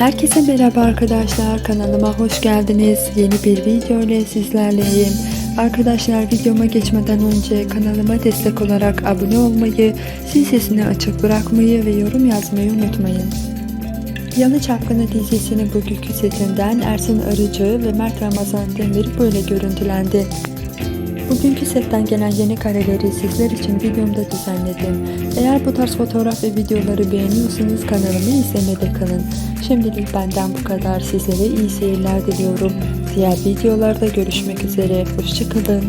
Herkese merhaba arkadaşlar kanalıma hoş geldiniz. Yeni bir video ile sizlerleyim. Arkadaşlar videoma geçmeden önce kanalıma destek olarak abone olmayı, zil sesini açık bırakmayı ve yorum yazmayı unutmayın. Yalı Çapkını dizisinin bugünkü setinden Ersin Arıcı ve Mert Ramazan Demir böyle görüntülendi. Bugünkü setten gelen yeni kareleri sizler için videomda düzenledim. Eğer bu tarz fotoğraf ve videoları beğeniyorsanız kanalımı izlemede kalın. Şimdilik benden bu kadar. Sizlere iyi seyirler diliyorum. Diğer videolarda görüşmek üzere. Hoşçakalın.